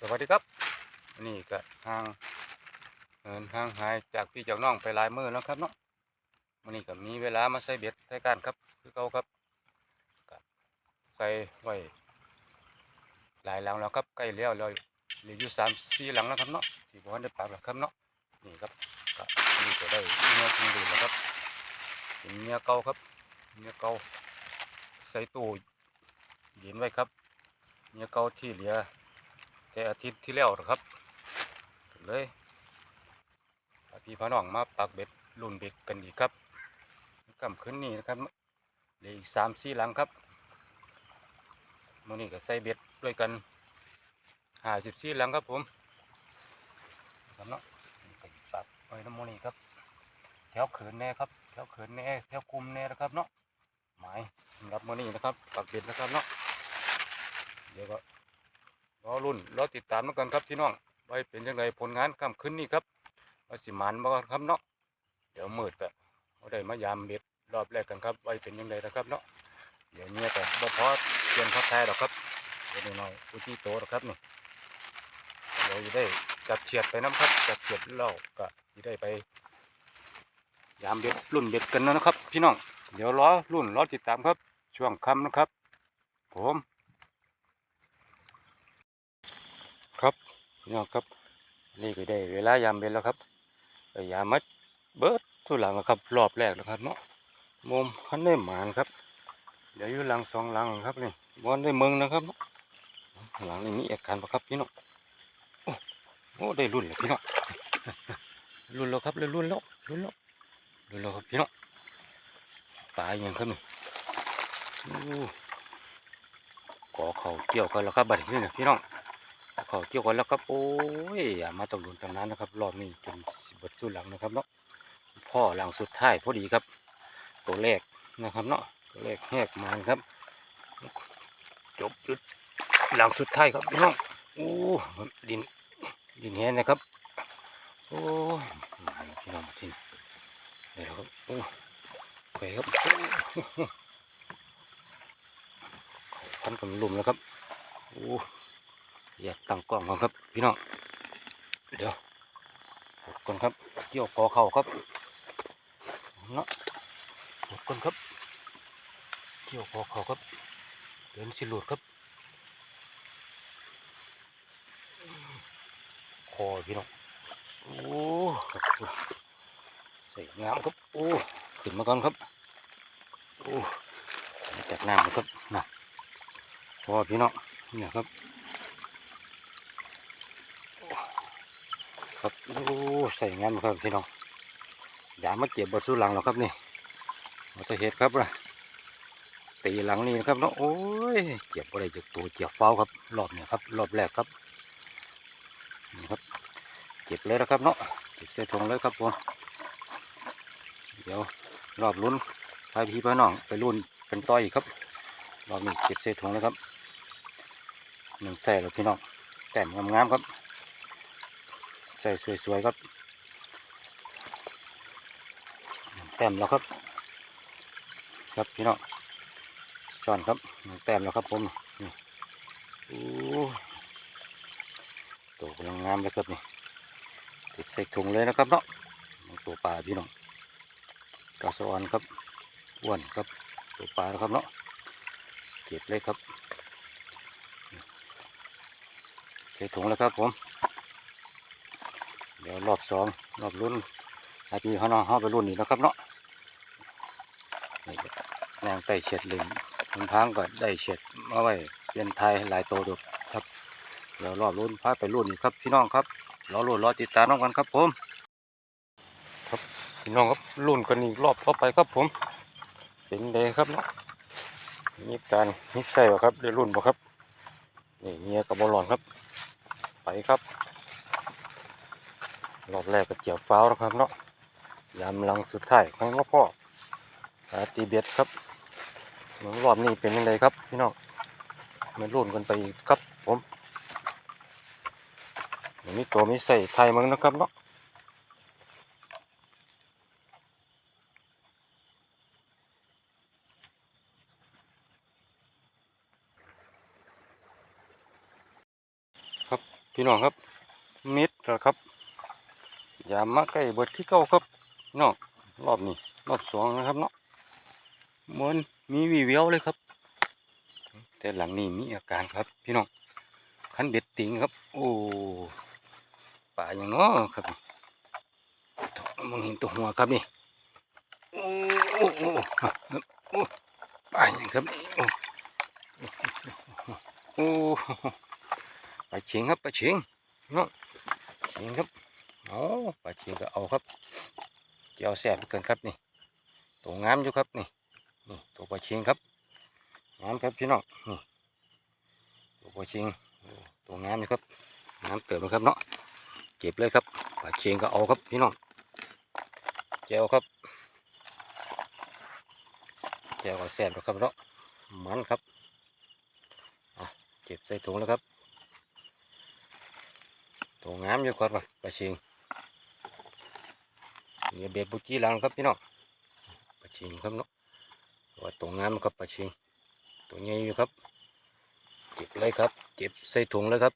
สวัสดีครับวันนี่ก็ห่างเหินห่างหายจากพี่เจ้าน้องไปหลายมือแล้วครับเนาะวันนี้ก็มีเวลามาใส่เบ็ดใส่การครับ คือเขาครับก็ใส่ไว้หลายหลังแล้วครับใกล้แล้วเลยเหลืออยู่สามสี่หลังแล้วครับเนาะที่บ้านได้ปากแล้วครับเนาะนี่ครับก็นี่ก็ได้เนื้อกินดูแล้วครับเป็นเนื้อเก่าครับเนื้อเก่าใส่ตู้เย็นไว้ครับเนื้อเก่าที่เหลือ แต่อาทิตย์ที่แล้วนะครับเลยพาพี่พน้องมาปักเบ็ดลุ่นเบ็ดกันอีกครับกำขึ้นนี่นะครับเหลืออีกสามสี่หลังครับมื่อนี้ก็ใส่เบ็ดด้วยกันห้าสิบสี่หลังครับผมครับเนาะปักไว้น้ำมันนี่ครับ แถวเขินแน่ครับแถวเขินแน่แถวคุมแน่นะครับเนาะหมายสำหรับมื่อนี้นะครับปักเบ็ดนะครับเนาะเดี๋ยวก็ รอรุ่นรอติดตามแล้วกันครับพี่น้องไว้เป็นยังไงผลงานค่ำคืนนี้ครับว่าสิมันบ่ครับเนาะเดี๋ยวมืดก็เอาได้มายามเบ็ดรอบแรกกันครับไว้เป็นยังไงนะครับเนาะเดี๋ยวเนี้ก็บ่พอเตรียมพักทายหรอกครับเดี๋ยวน้อยๆอุจิโตหรอกครับนี่เดี๋ยวจะได้จับเฉียดไปน้ำครับจับเฉียดแล้วก็จะได้ไป ยามเบ็ดรุ่นเบ็ดกันแล้วนะครับ พี่น้องเดี๋ยวรอรุ่นรอติดตามครับ ช่วงค่ำนะครับ ผม ครับ พี่น้องครับ นี่ก็ได้เวลายามเบ็ดแล้วครับยามัดเบิร์ดทุหลังครับรอบแรกแล้วครับเนาะมุมพันได้หมานครับ เดี๋ยวอยู่หลังสองหลังครับนี่บอลได้เมืองนะครับ หลังนี้มีอาการปะครับพี่น้องโอ้โอ้ได้รุ่นแล้วพี่น้องรุ่นแล้วครับเลยรุ่นแล้วรุ่นแล้วรุ่นแล้วครับพี่น้องปลาอย่างครับนี่โอ้ก่อเขาเกี่ยวกันแล้วครับบัดนี้นะพี่น้อง ขอเกี่ยวกันแล้วครับ โอ้ยมาตกหลุนตรงนั้นนะครับ รอบนี้จนบดสู้หลังนะครับเนาะพ่อหลังสุดท้ายพอดีครับ ตัวแรกนะครับเนาะตัวแรกแหกมาครับ จบจุดหลังสุดท้ายครับพี่น้องโอ้ดินดินแห้งนะครับ โอ้มาพี่น้องมาที่นี่เดี๋ยวครับโอ้ไปครับโอ้พันกับลุมแล้วครับโอ้ อยากตั้งกล้องก่อนครับ พี่น้อง เดี๋ยวกดก่อนครับ เกี่ยวคอเข่าครับเนาะกดก่อนครับ เกี่ยวคอเข่าครับ เดินสิหลุดครับ คอพี่น้อง โอ้ใส่งามครับ โอ้ ขึ้นมาก่อนครับ โอ้จากน้ำนครับนะพอพี่น้องเนี่ยครับ ครับโอ้ใส่งานครับพี่น้องอย่ามาเก็บบทสู้หลังหรอกครับนี่เราจะเห็ดครับนะตีหลังนี่นะครับเนาะโอ้ยเจ็บอะไรจากตัวเจ็บเฝ้าครับรอบเนี่ยครับรอบแรกครับนี่ครับเจ็บเลยนะครับเนาะเจ็บใส่ทงเลยครับผมเดี๋ยวรอบลุ้นพายพี่พ่อน้องไปรุ่นเป็นต้อยอีกครับรอบนี้เจ็บใส่ทงเลยครับหนึ่งใส่แล้วพี่น้องแต้มงามๆครับ ใส่สวยๆครับแต้มแล้วครับ ครับพี่น้องช้อนครับแต้มแล้วครับผมนี่โอ้ตัวกำลังงามเลยครับนี่ติดใส่ถุงเลยนะครับเนาะตัวปลาพี่น้องกระสอนครับอ้วนครับตัวปลานะครับเนาะเก็บเลยครับใส่ถุงแล้วครับผม ดี๋ยวรอบสองรอบรุ่นไอพีเขาเนาะเขาไปรุ่นนี้แล้วครับเนาะแนงไต่เฉียดลิงคุณทางก็ได้เฉียดมาไว้เปลี่ยนไทยหลายตัวดูครับเดี๋ยวรอบรุ่นพาไปรุ่นนี้ครับพี่น้องครับรอรุ่นรอติดตามน้องกันครับผมครับพี่น้องครับรุ่นกันอีกรอบต่อไปครับผม เป็นเดครับเนาะมีการนิสัยครับได้รุ่นบ่ครับนี่เงียกับบอลลอนครับ ไปครับ รอบแรกก็เจียวฟ้าวนะครับเนาะยามลังสุดท้ายของหลวงพ่ออาตีเบียดครับรอบนี้เป็นยังไงครับพี่น้องมารุ่นกันไปครับผมมีตัวมีใส่ไทยมั้งนะครับเนาะครับพี่น้องครับมิดแล้วครับ ย่ามาใกล้เบิดที่เก้าครับน้องรอบนี้รอบสองนะครับเนาะเหมันมีวีเวียวเลยครับ แต่หลังนี้มีอาการครับ พี่น้องคันเบ็ดติงครับ โอ้ป่าอย่างเนาะครับมองเห็นตัวหัวครับนี่โอ้โอ้โอ้โอ้ป่าอย่างครับโอ้โอ้ปลาเชียงครับปลาเชียงเนาะเชียงครับ เอาปลาเชียงก็เอาครับเจียวแสบเกินครับนี่ตัวงามอยู่ครับนี่นี่ตัวปลาเชียงครับงามครับพี่น้องนี่ตัวปลาเชียงตัวงามอยู่ครับงามเติมนะครับเนาะเก็บเลยครับปลาเชียงก็เอาครับพี่น้องเจียวครับเจียวก็แสบแล้วครับเนาะมันครับอะเก็บใส่ถุงแล้วครับตัวงามอยู่ครับปลาเชียง นี่ยเบ็ดบุกี้หลังครับพี่น้องปลาชียงครับเนาะว่าตัวงามครับปลาชียงตัวใหญ่อยู่ครับเก็บเลยครับเก็บใส่ถุงเลยครับ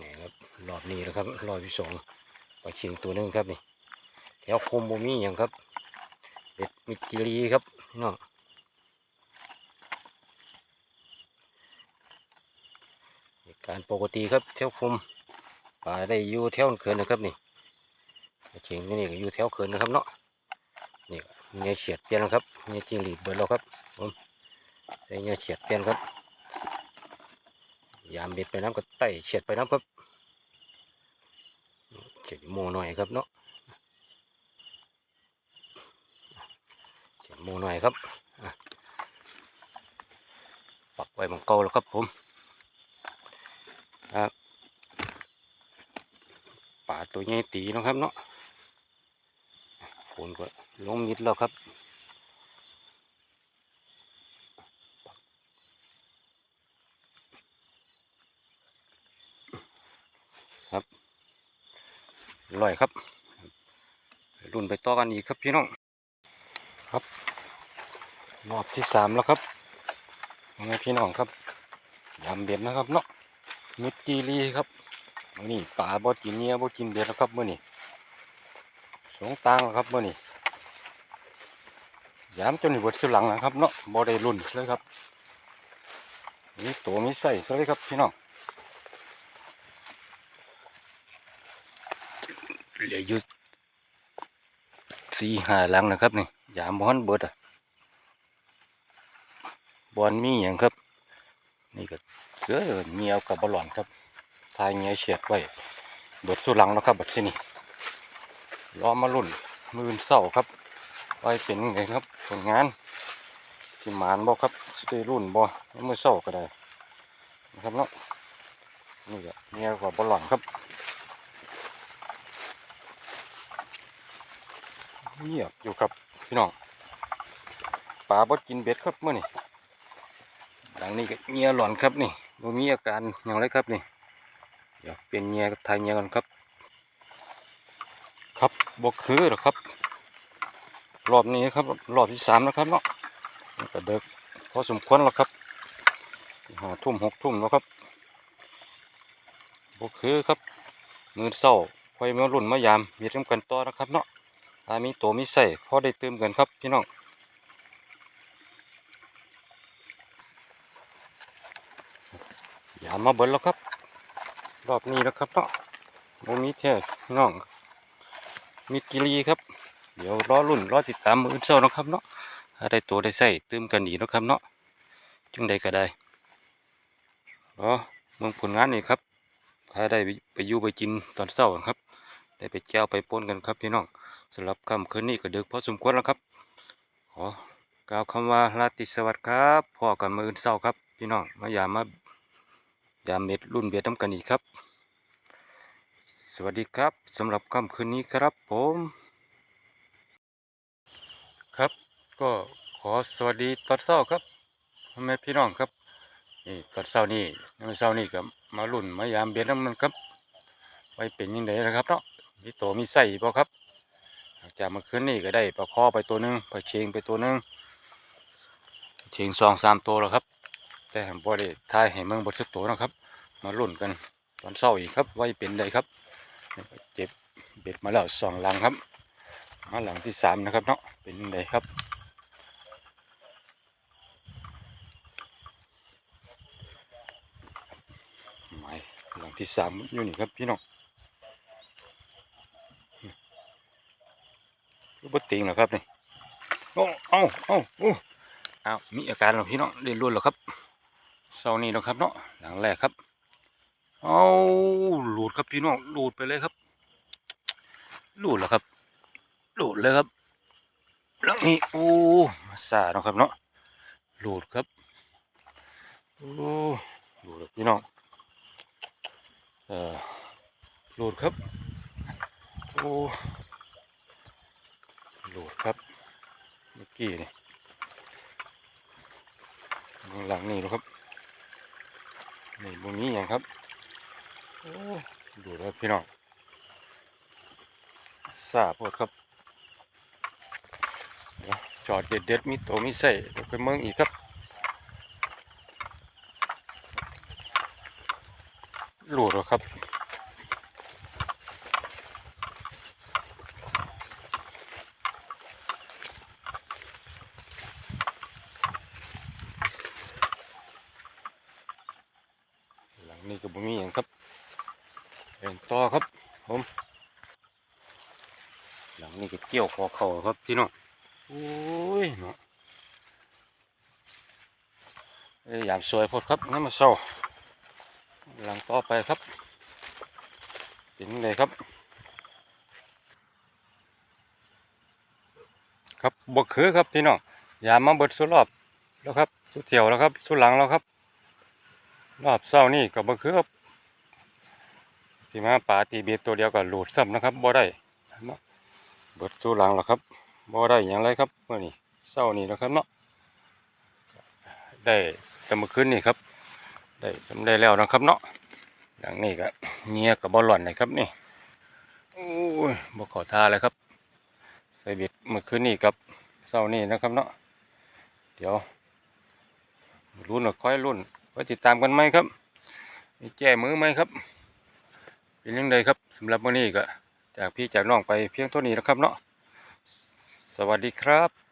นี่ครับรอบนี้นะครับรอบที่สองปลาชียงตัวหนึงครับนี่แถวโคมโบมีอย่างครับเบ็ดมิจิรีครับพี่น้องเหตุการปกติครับแถวโคม ปลาได้อยู่แถวเขื่อนนะครับนี่เชียงนี่ก็อยู่แถวเขื่อนนะครับเนาะนี่เงี้ยเฉียดเปลี่ยนแล้วครับเงี้ยจิงหรีดเบิดแล้วครับผมใส่เงี้ยเฉียดเปลี่ยนครับ ยามเบ็ดไปน้ำก็ไต่เฉียดไปน้ำครับเฉียดโมหน่อยครับเนาะเฉียดโมหน่อยครับปักไว้บังเกาแล้วครับผมครับป่า ตัวใหญ่ตีนะครับเนาะฝนก็ลงมิดแล้วครับครับลอยครับ รุ่นไปต่อกันอีกครับพี่น้องครับรอบที่สามแล้วครับยังไงพี่น้องครับยำเบ็ดนะครับเนาะมิดจีรีครับ มื้อนี่ป่าบ่กินเนี้ยบ่กินเบ็ดแล้วครับมื่อนี้สงตางแล้วครับเมื่อนี้ยามจนหมดสุหลังนะครับเนาะบ่ได้รุ่นเลยครับนี่ตัวมีใส่ซะเลยครับพี่น้องเหลืออยู่สี่ห้าหลังนะครับนี่ยามบอนเบิดอะบอนมีอย่างครับ นี่ก็เสือเงียวกับบอลลอนครับ ทายเงี้ยเฉียดไว้เบิดสุดหลังแล้วครับบัดที่นี่รอมาลุ่นมือเศร้าครับไปเป็นไงครับผลงาน สิมานบ่ครับสิได้รุ่นบ่มือเศร้าก็ได้นะครับเนาะนี่ก็เมียกว่าบอลหลอนครับเงียบอยู่ครับพี่น้องปลาบ่กินเบ็ดครับเมื่อนี่ดังนี้ก็เงียหลอนครับนี่บ่มีอาการอย่างไรครับนี่ ดี๋ยวเป็นเงียกับทายเงียก่อนครับ ครับบวคือหรอครับ รอบนี้ครับ รอบที่สามแล้วครับเนาะก็เด็กพอสมควรแล้วครับหาทุ่มหกทุ่มแล้วครับบวคือครับ มือเศร้าคอยมารุ่นมายามมีเริ่มกันต่อนะครับเนาะถ้ามีตัวมีใส่พอได้เติมกันครับพี่น้องยามมาเบิ้ลแล้วครับ รอบนี้แล้วครับเนาะโมมีแท้พี่น้องมิกิรีครับ เดี๋ยวรอรุ่นรอติดตามมืออนเช้านะครับเนาะถ้าได้ตัวได้ใส่เติมกันอีนะครับเนาะจึงใดก็ได้รอเมืองผลงานนี่ครับ ถ้าได้ไปอยู่ไปกินตอนเช้าครับ ได้ไปแก้วไปปนกันครับพี่น้องสำหรับค่ำคืนนี้ก็ดึกพอสมควรแล้วครับ ขอกล่าวคำว่าราตรีสวัสดิ์ครับพ่อกันมืออนเช้าครับ พี่น้องมายามา ยามเม็ดรุ่นเบียดน้ำกันอีกครับ สวัสดีครับสำหรับค่ำคืนนี้ครับผม ครับก็ขอสวัสดีตอนเช้าครับพ่อแม่พี่น้องครับนี่ตอนเช้านี่ในเช้านี่ก็มาลุ่นมายามเบียดน้ำมันครับ ไว้เป็นยังไงนะครับเนาะมีโตมีใส่บ่ครับจากเมื่อคืนนี่ก็ได้ปลาคอไปตัวหนึงปลาเชงไปตัวหนึงเชงสองสามตัวแล้วครับ แต่บ่ได้ทายให้เมืองบทสุดโตนะครับ มาลุ้นกันตอนเช้าอีกครับว่าจะเป็นใดครับเจ็บเบ็ดมาแล้วสองหลังครับมาหลังที่สามนะครับเนาะเป็นใดครับหมายหลังที่สามอยู่นี่ครับพี่น้องรูปติงเหรอครับนี่โอ้เอ้าเอ้าโอ้อ้าวมีอาการแล้วพี่น้องเรียนรู้แล้วครับ เศร้านี้แล้วครับเนาะหลังแรกครับเอาหลุดครับพี่น้องหลุดไปเลยครับหลุดแล้วครับหลุดเลยครับหลังนี้โอ้มาสาเนาะครับเนาะหลุดครับโอ้หลุดพี่น้องเออหลุดครับโอ้หลุดครับเมื่อกี้นี่หลังนี่นะครับ นี่บนนี้อย่างครับโอ้ดูแล้วพี่น้องซาโพดครับเดี๋ยวจอดเด็ดเด็ดมีโตมีใส่เดี๋ยวไปเมืองอีกครับ หลดแล้วครับ นี้ก็บ่มีอย่างครับเดินต่อครับผมหลังนี้ก็เกี่ยวคอเข่าครับพี่น้องโอ้ยเนาะอ้ยยามสวยพดครับงั้นมาเศร้าหลังต่อไปครับเป็นไงครับ ครับบกคือครับพี่น้องยามมาเบิดสุดรอบแล้วครับสุดเที่ยวแล้วครับสุดหลังแล้วครับ รอบเศร้านี่ก็บ่คือครับสิมาปลาตีเบ็ดตัวเดียวก็หลุดซ้ำนะครับบ่ได้เนาะเบิดสู้หลังแล้วครับบ่ได้อย่างไรครับเมื่อนี้เศร้านี่แล้วครับเนาะได้แต่เมื่อคืนนี่ครับได้สำได้แล้วนะครับเนาะอย่างนี้ก็เงียกับบ่หล่อนนะครับนี่โอ้ยบ่ขอท่าเลยครับใส่เบ็ดเมื่อคืนนี่กับเศร้านี่นะครับเนาะเดี๋ยวรุ่นหรือค่อยรุ่น ว่าติดตามกันไหมครับแจ้มือไหมครับ เป็นยังไงครับสำหรับวันนี้ก็จากพี่จากน้องไปเพียงเท่านี้นะครับเนาะสวัสดีครับ